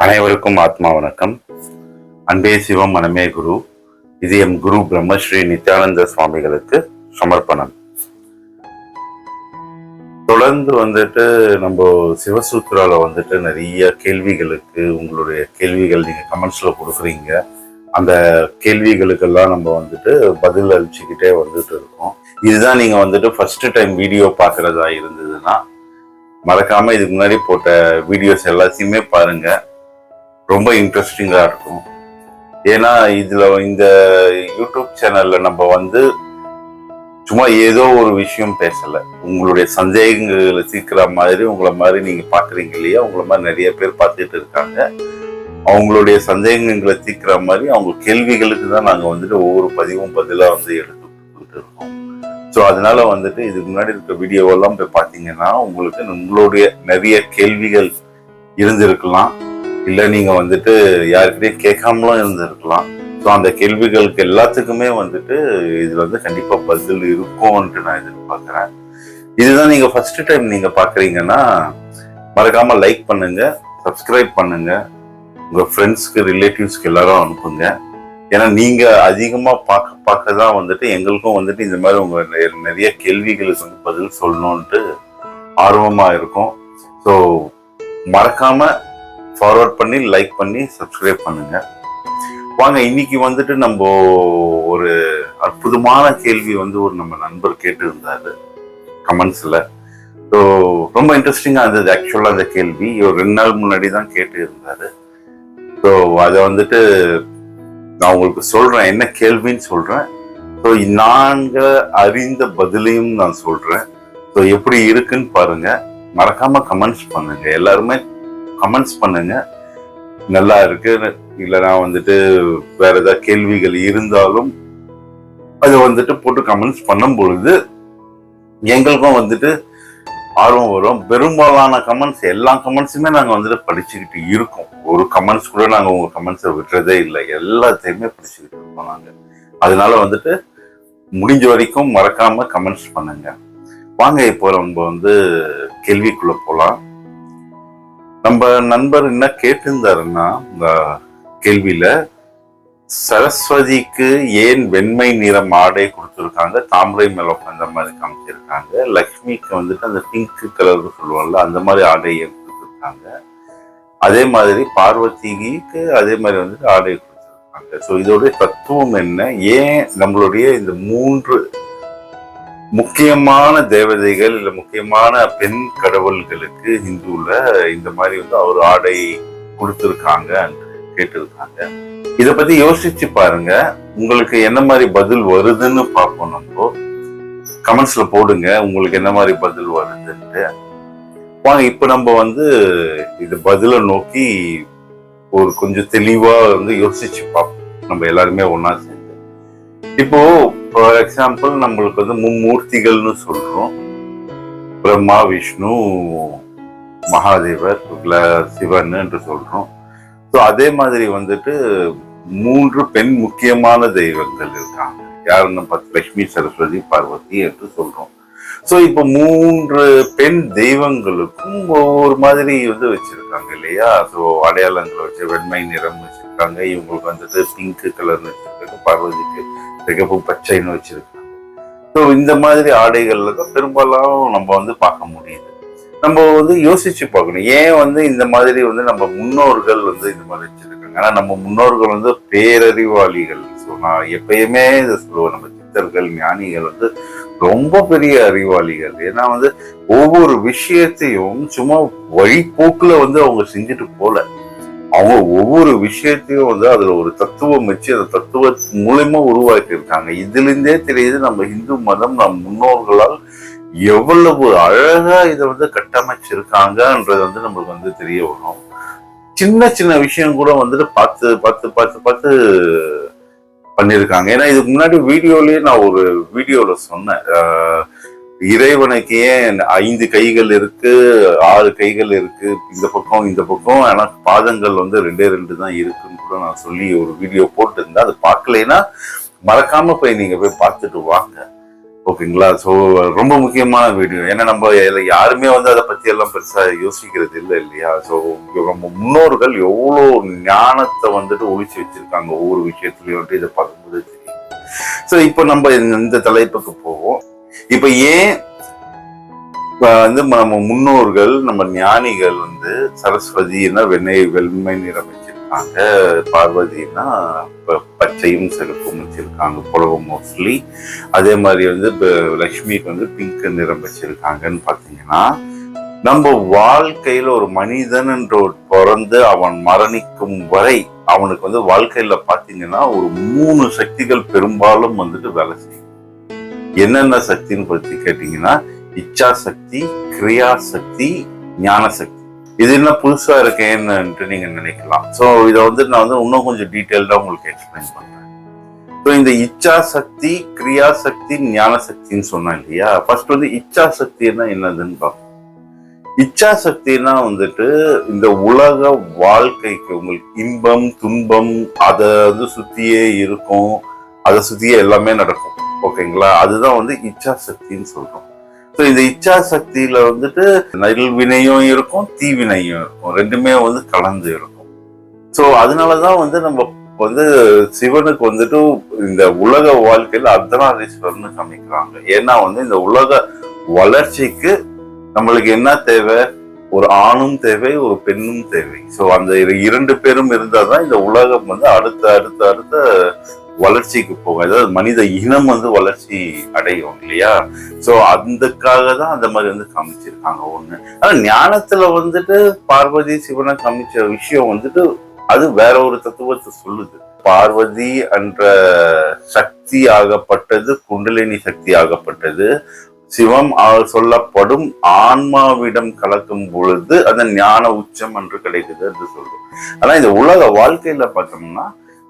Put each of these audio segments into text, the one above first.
அனைவருக்கும் ஆத்மா வணக்கம். அன்பே சிவம் மனமே குரு. இது எம் குரு பிரம்மஸ்ரீ நித்யானந்த சுவாமிகளுக்கு சமர்ப்பணம். தொடர்ந்து வந்துட்டு நம்ம சிவசூத்ரால வந்துட்டு நிறைய கேள்விகளுக்கு உங்களுடைய கேள்விகள் நீங்க கமெண்ட்ஸ்ல கொடுக்குறீங்க. அந்த கேள்விகளுக்கெல்லாம் நம்ம வந்துட்டு பதில் அளிச்சுக்கிட்டே வந்துட்டு இருக்கோம். இதுதான் நீங்க வந்துட்டு ஃபர்ஸ்ட் டைம் வீடியோ பார்க்கறதா இருந்ததுன்னா மறக்காம இதுக்கு முன்னாடி போட்ட வீடியோஸ் எல்லாத்தையுமே பாருங்க. ரொம்ப இன்ட்ரெஸ்டிங்காக இருக்கும். ஏன்னா இதில் இந்த யூடியூப் சேனலில் நம்ம வந்து சும்மா ஏதோ ஒரு விஷயம் பேசலை. உங்களுடைய சந்தேகங்களை தீர்க்கிற மாதிரி உங்களை மாதிரி நீங்கள் பார்க்குறீங்க இல்லையா? உங்களை மாதிரி நிறைய பேர் பார்த்துட்டு இருக்காங்க. அவங்களுடைய சந்தேகங்களை தீர்க்கிற மாதிரி அவங்க கேள்விகளுக்கு தான் நாங்கள் வந்துட்டு ஒவ்வொரு பதிவும் பதிலாக வந்து எடுத்துக்கிட்டு இருக்கோம். ஸோ அதனால வந்துட்டு இதுக்கு முன்னாடி இருக்க வீடியோவெல்லாம் போய் பார்த்தீங்கன்னா உங்களுக்கு உங்களுடைய நிறைய கேள்விகள் இருந்திருக்கலாம். இல்லை நீங்கள் வந்துட்டு யாருக்கிட்டையும் கேட்காமலும் இருந்திருக்கலாம். ஸோ அந்த கேள்விகளுக்கு எல்லாத்துக்குமே வந்துட்டு இதில் வந்து கண்டிப்பாக பதில் இருக்கும்ன்ட்டு நான் எதிர்பார்க்குறேன். இதுதான் நீங்கள் ஃபஸ்ட்டு டைம் நீங்கள் பார்க்குறீங்கன்னா மறக்காமல் லைக் பண்ணுங்கள் சப்ஸ்கிரைப் பண்ணுங்கள் உங்கள் ஃப்ரெண்ட்ஸ்க்கு ரிலேட்டிவ்ஸ்க்கு எல்லாரும் அனுப்புங்க. ஏன்னா நீங்கள் அதிகமாக பார்க்க பார்க்க தான் வந்துட்டு எங்களுக்கும் வந்துட்டு இந்த மாதிரி உங்கள் நெ- நிறைய கேள்விகளுக்கு வந்து பதில் சொல்லணுன்ட்டு ஆர்வமாக இருக்கும். ஸோ மறக்காமல் ஃபார்வர்ட் பண்ணி லைக் பண்ணி சப்ஸ்கிரைப் பண்ணுங்க. வாங்க இன்னைக்கு வந்துட்டு நம்ம ஒரு அற்புதமான கேள்வி வந்து ஒரு நம்ம நண்பர் கேட்டு இருந்தாரு கமெண்ட்ஸ்ல ஸோ ரொம்ப இன்ட்ரெஸ்டிங்காக இருந்தது ஆக்சுவலாக அந்த கேள்வி. ஒரு ரெண்டு நாள் முன்னாடி தான் கேட்டு இருந்தாரு ஸோ அதை வந்துட்டு நான் உங்களுக்கு சொல்றேன் என்ன கேள்வின்னு சொல்றேன். ஸோ நாங்கள் அறிந்த பதிலையும் நான் சொல்றேன். ஸோ எப்படி இருக்குன்னு பாருங்க. மறக்காம கமெண்ட்ஸ் பண்ணுங்க. எல்லாருமே கமெண்ட்ஸ் பண்ணுங்க. நல்லா இருக்கு. இல்லைன்னா வந்துட்டு வேற ஏதாவது கேள்விகள் இருந்தாலும் அதை வந்துட்டு போட்டு கமெண்ட்ஸ் பண்ணும் பொழுது எங்களுக்கும் வந்துட்டு ஆர்வம் வரும். பெரும்பாலான கமெண்ட்ஸ் எல்லா கமெண்ட்ஸுமே நாங்கள் வந்துட்டு படிச்சுக்கிட்டு இருக்கோம். ஒரு கமெண்ட்ஸ் கூட நாங்கள் உங்கள் கமெண்ட்ஸை விட்டுறதே இல்லை. எல்லாத்தையுமே படிச்சுக்கிட்டு இருக்கோம் நாங்கள் அதனால வந்துட்டு முடிஞ்ச வரைக்கும் மறக்காம கமெண்ட்ஸ் பண்ணுங்க. வாங்க இப்போ நம்ம வந்து கேள்விக்குள்ள போகலாம் நம்ம நண்பர் என்ன கேட்டிருந்தாருன்னா இந்த கேள்வியில சரஸ்வதிக்கு ஏன் வெண்மை நிறம் ஆடை கொடுத்துருக்காங்க? தாமரை மேல அந்த மாதிரி காமிச்சிருக்காங்க. லக்ஷ்மிக்கு வந்துட்டு அந்த பிங்க் கலர் சொல்லுவாங்கல்ல அந்த மாதிரி ஆடை ஏன் கொடுத்துருக்காங்க? அதே மாதிரி பார்வதிக்கு அதே மாதிரி வந்துட்டு ஆடை கொடுத்துருக்காங்க. ஸோ இதோடைய தத்துவம் என்ன? ஏன் நம்மளுடைய இந்த மூன்று முக்கியமான தேவதைகள் இல்ல முக்கியமான பெண் கடவுள்களுக்கு ஹிந்துல இந்த மாதிரி வந்து அவர் ஆடை கொடுத்திருக்காங்க கேட்டிருக்காங்க. இத பத்தி யோசிச்சு பாருங்க. உங்களுக்கு என்ன மாதிரி பதில் வருதுன்னு பார்ப்போம் நம்ம. கமெண்ட்ஸ்ல போடுங்க உங்களுக்கு என்ன மாதிரி பதில் வருதுன்ட்டு. வாங்க இப்ப நம்ம வந்து இது பதிலை நோக்கி ஒரு கொஞ்சம் தெளிவா வந்து யோசிச்சு பார்ப்போம். நம்ம எல்லாருமே ஒன்னா சேர்ந்து. இப்போ ஃபார் எக்ஸாம்பிள் நம்மளுக்கு வந்து மும்மூர்த்திகள்னு சொல்கிறோம் பிரம்மா விஷ்ணு மகாதேவர் சிவன் என்று சொல்கிறோம் ஸோ அதே மாதிரி வந்துட்டு மூன்று பெண் முக்கியமான தெய்வங்கள் இருக்காங்க. யாருன்னு பார்த்து லட்சுமி சரஸ்வதி பார்வதி என்று சொல்கிறோம் ஸோ இப்போ மூன்று பெண் தெய்வங்களுக்கும் ஒவ்வொரு மாதிரி வந்து வச்சுருக்காங்க இல்லையா? ஸோ அடையாளங்களை வச்சு வெண்மை நிறம் வச்சிருக்காங்க. இவங்களுக்கு வந்துட்டு பிங்க் கலர்னு வச்சிருக்காங்க. பார்வதிக்கு சிகப்பு பச்சைன்னு வச்சிருக்காங்க. ஸோ இந்த மாதிரி ஆடைகள்ல தான் பெரும்பாலும் நம்ம வந்து பார்க்க முடியுது. நம்ம வந்து யோசிச்சு பார்க்கணும். ஏன் வந்து இந்த மாதிரி வந்து நம்ம முன்னோர்கள் வந்து இந்த மாதிரி வச்சிருக்காங்க? ஆனா நம்ம முன்னோர்கள் வந்து பேரறிவாளிகள். ஸோ நான் எப்பயுமே இதை சொல்லுவேன். நம்ம சித்தர்கள் ஞானிகள் வந்து ரொம்ப பெரிய அறிவாளிகள். ஏன்னா வந்து ஒவ்வொரு விஷயத்தையும் சும்மா வழிபோக்குல வந்து அவங்க செஞ்சுட்டு போல. அவங்க ஒவ்வொரு விஷயத்தையும் வந்து அதுல ஒரு தத்துவம் வச்சு அந்த தத்துவ மூலயமா உருவாக்கி இருக்காங்க இதுல இருந்தே தெரியுது நம்ம இந்து மதம் நம் முன்னோர்களால் எவ்வளவு அழகா இதை வந்து கட்டமைச்சிருக்காங்கன்றது வந்து நம்மளுக்கு வந்து தெரிய வரும். சின்ன சின்ன விஷயம் கூட வந்துட்டு பார்த்து பார்த்து பார்த்து பார்த்து பண்ணியிருக்காங்க. ஏன்னா இதுக்கு முன்னாடி வீடியோலயே நான் ஒரு வீடியோல சொன்னேன். இறைவனுக்கு ஏன் ஐந்து கைகள் இருக்கு ஆறு கைகள் இருக்கு இந்த பக்கம் இந்த பக்கம்? ஆனா பாதங்கள் வந்து ரெண்டே ரெண்டு தான் இருக்குன்னு கூட நான் சொல்லி ஒரு வீடியோ போட்டிருந்தேன். அது பார்க்கலைன்னா மறக்காம போய் நீங்க போய் பார்த்துட்டு வாங்க. ஓகேங்களா? ஸோ ரொம்ப முக்கியமான வீடியோ ஏன்னா நம்ம யாருமே வந்து அதை பத்தி எல்லாம் பெருசா யோசிக்கிறது இல்லை இல்லையா? ஸோ நம்ம முன்னோர்கள் எவ்வளோ ஞானத்தை வந்துட்டு ஒழிச்சு வச்சிருக்காங்க ஒவ்வொரு விஷயத்துலையும் வந்துட்டு இதை பார்க்கும்போது. தெரியும் ஸோ இப்போ நம்ம இந்த- இந்த தலைப்புக்கு போ இப்ப ஏன் வந்து நம்ம முன்னோர்கள் நம்ம ஞானிகள் வந்து சரஸ்வதினா வெண்ணெய் வெண்மை நிறம் வச்சிருக்காங்க பார்வதினா பச்சையும் செருப்பும் வச்சிருக்காங்க புலவம் மோஸ்ட்லி அதே மாதிரி வந்து லக்ஷ்மிக்கு வந்து பிங்க் நிறம் வச்சிருக்காங்கன்னு பாத்தீங்கன்னா நம்ம வாழ்க்கையில ஒரு மனிதன் என்ற ஒரு பிறந்து அவன் மரணிக்கும் வரை அவனுக்கு வந்து வாழ்க்கையில பாத்தீங்கன்னா ஒரு மூணு சக்திகள் பெரும்பாலும் வந்துட்டு வேலை செய்யும். என்னென்ன சக்தின்னு பற்றி கேட்டீங்கன்னா இச்சா சக்தி கிரியா சக்தி ஞான சக்தி இது என்ன புதுசா இருக்கேன்னு நீங்க நினைக்கலாம். ஸோ இதை வந்து நான் வந்து இன்னும் கொஞ்சம் டீட்டெயில்டா உங்களுக்கு எக்ஸ்பிளைன் பண்றேன். ஸோ இந்த இச்சா சக்தி கிரியா சக்தி ஞான சக்தின்னு சொன்னேன் இல்லையா? ஃபர்ஸ்ட் வந்து இச்சா சக்தின்னா என்னதுன்னு பார்ப்போம். இச்சா சக்தினா வந்துட்டு இந்த உலக வாழ்க்கைக்கு உங்களுக்கு இன்பம் துன்பம் அதை வந்து சுத்தியே இருக்கும். அதை சுத்தியே எல்லாமே நடக்கும். ஓகேங்களா? அதுதான் வந்து இச்சா சக்தின்னு சொல்றோம். ஸோ இந்த இச்சா சக்தியில வந்துட்டு நல்வினையும் இருக்கும் தீவினையும் இருக்கும். ரெண்டுமே வந்து கலந்து இருக்கும். ஸோ அதனாலதான் வந்து நம்ம வந்து சிவனுக்கு வந்துட்டு இந்த உலக வாழ்க்கையில அர்த்தநாதீஸ்வரர்னு காமிக்கிறாங்க. ஏன்னா வந்து இந்த உலக வளர்ச்சிக்கு நம்மளுக்கு என்ன தேவை? ஒரு ஆணும் தேவை ஒரு பெண்ணும் தேவை. ஸோ அந்த இரண்டு பேரும் இருந்தால் தான் இந்த உலகம் வந்து அடுத்த அடுத்த அடுத்த வளர்ச்சிக்கு போக அதாவது மனித இனம் வந்து வளர்ச்சி அடையும் இல்லையா? சோ அதுக்காக தான் அந்த மாதிரி வந்து காமிச்சிருக்காங்க ஒண்ணு. ஆனா ஞானத்துல வந்துட்டு பார்வதி சிவனை காமிச்ச விஷயம் வந்துட்டு அது வேற ஒரு தத்துவத்தை சொல்லுது. பார்வதி என்ற சக்தி ஆகப்பட்டது குண்டலினி சக்தி ஆகப்பட்டது. சிவம் சொல்லப்படும் ஆன்மாவிடம் கலக்கும் பொழுது அந்த ஞான உச்சம் என்று கிடைக்குது என்று சொல்றோம் ஆனா இந்த உலக வாழ்க்கையில பார்த்தோம்னா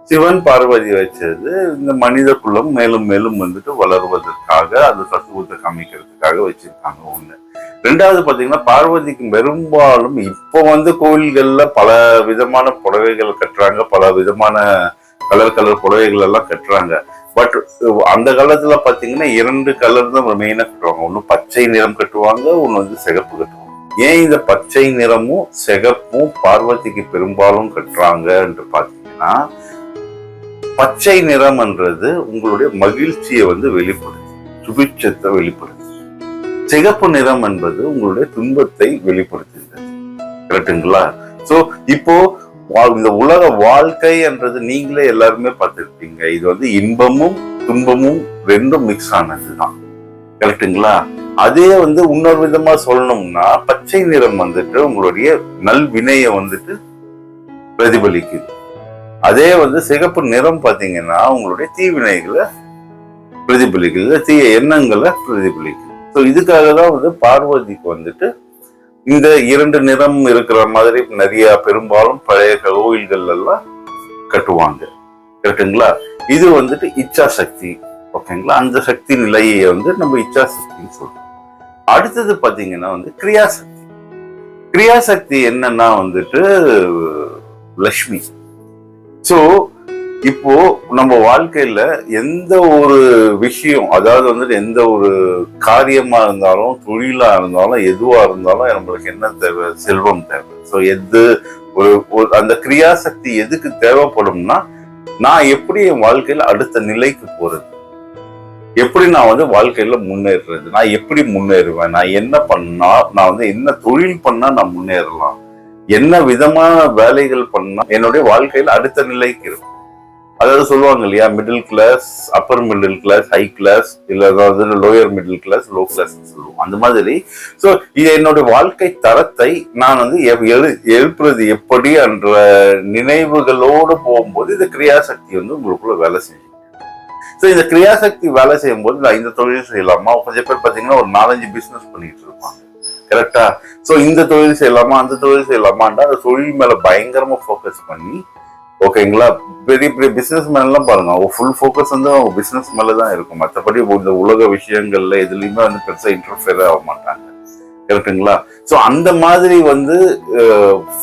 சிவன் பார்வதி வச்சது இந்த மனித குலம் மேலும் மேலும் வந்துட்டு வளருவதற்காக அந்த தத்துவத்தை காமிக்கிறதுக்காக வச்சிருக்காங்க ஒண்ணு. ரெண்டாவது பாத்தீங்கன்னா பார்வதிக்கு பெரும்பாலும் இப்போ வந்து கோவில்கள்ல பல விதமான புடவைகள் கட்டுறாங்க பல விதமான கலர் கலர் புடவைகள் எல்லாம் கட்டுறாங்க. பட் அந்த காலத்துல பாத்தீங்கன்னா இரண்டு கலர் தான் மெயினா கட்டுவாங்க. ஒன்று பச்சை நிறம் கட்டுவாங்க ஒன்று வந்து சிகப்பு கட்டுவாங்க. ஏன் இந்த பச்சை நிறமும் சிகப்பும் பார்வதிக்கு பெரும்பாலும் கட்டுறாங்க என்று பாத்தீங்கன்னா பச்சை நிறம்ன்றது உங்களுடைய மகிழ்ச்சியை வந்து வெளிப்படுத்து சுபிட்சத்தை வெளிப்படுத்து சிகப்பு நிறம் என்பது உங்களுடைய துன்பத்தை வெளிப்படுத்துகிறது. கரெக்டுங்களா சோ இப்போ இந்த உலக வாழ்க்கை என்றது நீங்களே எல்லாருமே பார்த்திருப்பீங்க. இது வந்து இன்பமும் துன்பமும் ரெண்டும் மிக்ஸ் ஆனதுதான். கரெக்டுங்களா அதே வந்து இன்னொரு விதமா சொல்லணும்னா பச்சை நிறம் வந்துட்டு உங்களுடைய நல்வினையை வந்துட்டு பிரதிபலிக்குது. அதே வந்து சிகப்பு நிறம் பார்த்தீங்கன்னா உங்களுடைய தீவினைகளை பிரதிபலிக்குது. தீய எண்ணங்களை பிரதிபலிக்குது. ஸோ இதுக்காக தான் வந்து பார்வதிக்கு வந்துட்டு இந்த இரண்டு நிறம் இருக்கிற மாதிரி நிறைய பெரும்பாலும் பழைய கோயில்கள் எல்லாம் கட்டுவாங்க. கரெக்டுங்களா இது வந்துட்டு இச்சா சக்தி ஓகேங்களா? அந்த சக்தி நிலையை வந்து நம்ம இச்சா சக்தின்னு சொல்றோம். அடுத்தது பார்த்தீங்கன்னா வந்து கிரியாசக்தி. கிரியாசக்தி என்னன்னா வந்துட்டு லக்ஷ்மி. ஸோ இப்போ நம்ம வாழ்க்கையில எந்த ஒரு விஷயம் அதாவது வந்துட்டு எந்த ஒரு காரியமா இருந்தாலும் தொழிலா இருந்தாலும் எதுவா இருந்தாலும் நம்மளுக்கு என்ன தேவை? செல்வம் தேவை. ஸோ எது ஒரு அந்த கிரியாசக்தி எதுக்கு தேவைப்படும்னா நான் எப்படி என் வாழ்க்கையில அடுத்த நிலைக்கு போறது? எப்படி நான் வந்து வாழ்க்கையில முன்னேறுறது நான் எப்படி முன்னேறுவேன்? நான் என்ன பண்ணா நான் வந்து என்ன தொழில் பண்ணா நான் முன்னேறலாம்? என்ன விதமான வேலைகள் பண்ணா என்னுடைய வாழ்க்கையில் அடுத்த நிலைக்கு இருக்கும். அதாவது சொல்லுவாங்க இல்லையா middle class upper middle class high class இல்ல அதாவது lower middle class low class சொல்லுவோம். அந்த மாதிரி. சோ இது என்னுடைய வாழ்க்கை தரத்தை நான் வந்து எழு- எழுப்புறது எப்படி என்ற நினைவுகளோடு போகும்போது இந்த கிரியாசக்தி வந்து உங்களுக்குள்ள வேலை செய்யும். ஸோ இந்த கிரியாசக்தி வேலை செய்யும்போது நான் இந்த தொழில் செய்யலாமா? கொஞ்சம் பேர் பார்த்தீங்கன்னா ஒரு நாலஞ்சு பிசினஸ் பண்ணிட்டு இருப்பாங்க. கரெக்டா ஸோ இந்த தொழில் செய்யலாமா அந்த தொழில் செய்யலாமான்டா அந்த தொழில் மேல பயங்கரமா ஃபோக்கஸ் பண்ணி ஓகேங்களா பெரிய பெரிய பிசினஸ் மேன்லாம் பாருங்க. அவங்க ஃபுல் ஃபோக்கஸ் வந்து அவங்க பிசினஸ் மேல தான் இருக்கும். மற்றபடி இந்த உலக விஷயங்கள்ல எதுலையுமே வந்து பெருசா இன்டர்ஃபியர் ஆக மாட்டாங்க. கரெக்டுங்களா ஸோ அந்த மாதிரி வந்து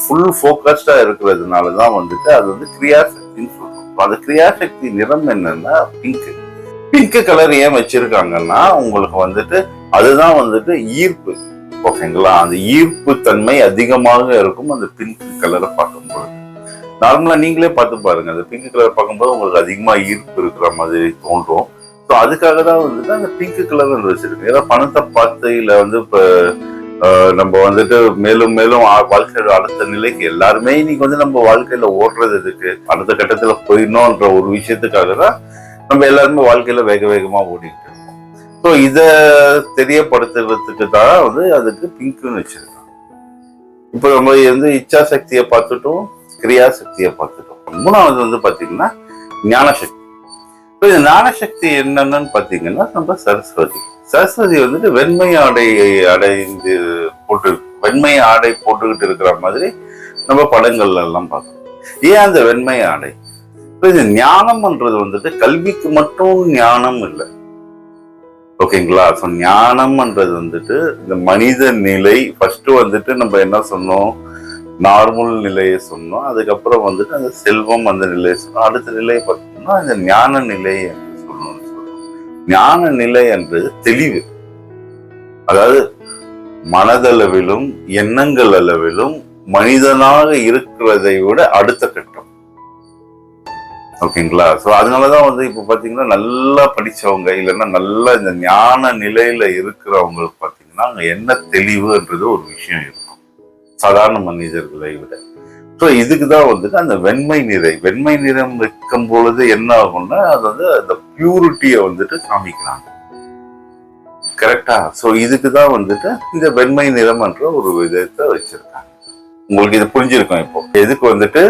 ஃபுல் ஃபோக்கஸ்டா இருக்கிறதுனால தான் வந்துட்டு அது வந்து கிரியாசக்தின்னு சொல்லணும் அந்த கிரியாசக்தி நிறம் என்னன்னா பிங்க் பிங்க் கலர் ஏன் வச்சிருக்காங்கன்னா உங்களுக்கு வந்துட்டு அதுதான் வந்துட்டு ஈர்ப்பு. ஓகேங்களா? அந்த ஈர்ப்பு தன்மை அதிகமாக இருக்கும் அந்த பிங்க் கலரை பார்க்கும்போது. நார்மலா நீங்களே பார்த்து பாருங்க. அந்த பிங்க் கலர் பார்க்கும்போது உங்களுக்கு அதிகமா ஈர்ப்பு இருக்கிற மாதிரி தோன்றும். ஸோ அதுக்காக தான் வந்துட்டு அந்த பிங்க் கலர் வச்சிருக்கு ஏன்னா பணத்தை பார்த்து இல்லை வந்து இப்போ நம்ம வந்துட்டு மேலும் மேலும் ஆ- வாழ்க்கையோட அடுத்த நிலைக்கு எல்லாருமே இன்னைக்கு வந்து நம்ம வாழ்க்கையில ஓடுறது இதுக்கு அடுத்த கட்டத்துல போயிடணும்ன்ற ஒரு விஷயத்துக்காக தான் நம்ம எல்லாருமே வாழ்க்கையில வேக வேகமா ஓடிட்டு ஸோ இதை தெரியப்படுத்துறதுக்கு தான் வந்து அதுக்கு பிங்க்னு வச்சிருக்காங்க. இப்போ நம்ம வந்து இச்சா சக்தியை பார்த்துட்டோம் கிரியா சக்தியை பார்த்துட்டோம். மூணாவது வந்து பார்த்தீங்கன்னா ஞானசக்தி. இப்போ இந்த ஞானசக்தி என்னன்னு பார்த்தீங்கன்னா நம்ம சரஸ்வதி. சரஸ்வதி வந்துட்டு வெண்மை ஆடை அடைந்து போட்டு வெண்மை ஆடை போட்டுக்கிட்டு இருக்கிற மாதிரி நம்ம படங்கள்ல எல்லாம் பார்க்கணும் ஏன் அந்த வெண்மை ஆடை? இப்போ இது ஞானம்ன்றது வந்துட்டு கல்விக்கு மட்டும் ஞானம் இல்லை. ஓகேங்களா? ஸோ ஞானம்ன்றது வந்துட்டு இந்த மனித நிலை ஃபஸ்ட்டு வந்துட்டு நம்ம என்ன சொன்னோம்? நார்மல் நிலையை சொன்னோம். அதுக்கப்புறம் வந்துட்டு அந்த செல்வம் அந்த நிலையை சொன்னோம். அடுத்த நிலையை பார்த்தோம்னா இந்த ஞான நிலை என்று சொல்லணும்னு சொல்றோம். ஞான நிலை என்பது தெளிவு. அதாவது மனதளவிலும் எண்ணங்கள் அளவிலும் மனிதனாக இருக்கிறதை விட அடுத்த கட்டம். ஓகேங்களா? ஸோ அதனால தான் வந்து இப்போ பார்த்தீங்கன்னா நல்லா படிச்சவங்க இல்லைன்னா நல்லா இந்த ஞான நிலையில இருக்கிறவங்களுக்கு பார்த்தீங்கன்னா அங்கே என்ன தெளிவுன்றது ஒரு விஷயம் இருக்கும். சாதாரண மனிதர்களை விட. ஸோ இதுக்கு தான் வந்துட்டு அந்த வெண்மை நிறை. வெண்மை நிறம் வைக்கும் பொழுது என்ன ஆகும்னா அது வந்து அந்த பியூரிட்டியை வந்துட்டு காமிக்கிறாங்க. கரெக்டா ஸோ இதுக்கு தான் வந்துட்டு இந்த வெண்மை நிறம்ன்ற ஒரு விதத்தை வச்சிருக்காங்க. உங்களுக்கு இது புரிஞ்சிருக்கும் இப்போ. எதுக்கு வந்துட்டு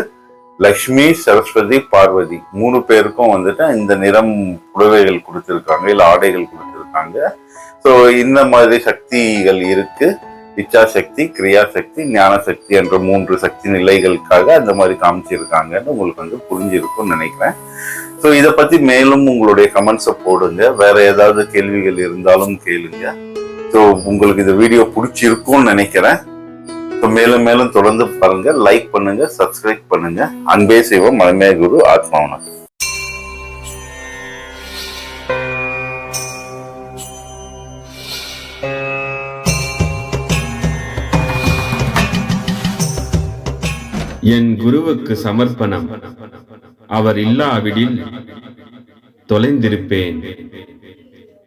லக்ஷ்மி சரஸ்வதி பார்வதி மூணு பேருக்கும் வந்துட்டு இந்த நிறம் புடவைகள் கொடுத்துருக்காங்க இல்லை ஆடைகள் கொடுத்துருக்காங்க. ஸோ இந்த மாதிரி சக்திகள் இருக்கு. இச்சா சக்தி கிரியா சக்தி ஞான சக்தி என்ற மூன்று சக்தி நிலைகளுக்காக அந்த மாதிரி காமிச்சிருக்காங்கன்னு உங்களுக்கு வந்து புரிஞ்சிருக்கும்னு நினைக்கிறேன். ஸோ இதை பத்தி மேலும் உங்களுடைய கமெண்ட்ஸை போடுங்க. வேற ஏதாவது கேள்விகள் இருந்தாலும் கேளுங்க. ஸோ உங்களுக்கு இந்த வீடியோ பிடிச்சிருக்கும்னு நினைக்கிறேன். மேலும் மேலும் தொடர்ந்து பாருங்க லைக் பண்ணுங்க சப்ஸ்கிரைப் பண்ணுங்க. அன்பே செய்வோம் மலமே குரு ஆத்மாவனம் என் குருவுக்கு சமர்ப்பணம். அவர் இல்லாவிடில் தொலைந்திருப்பேன்.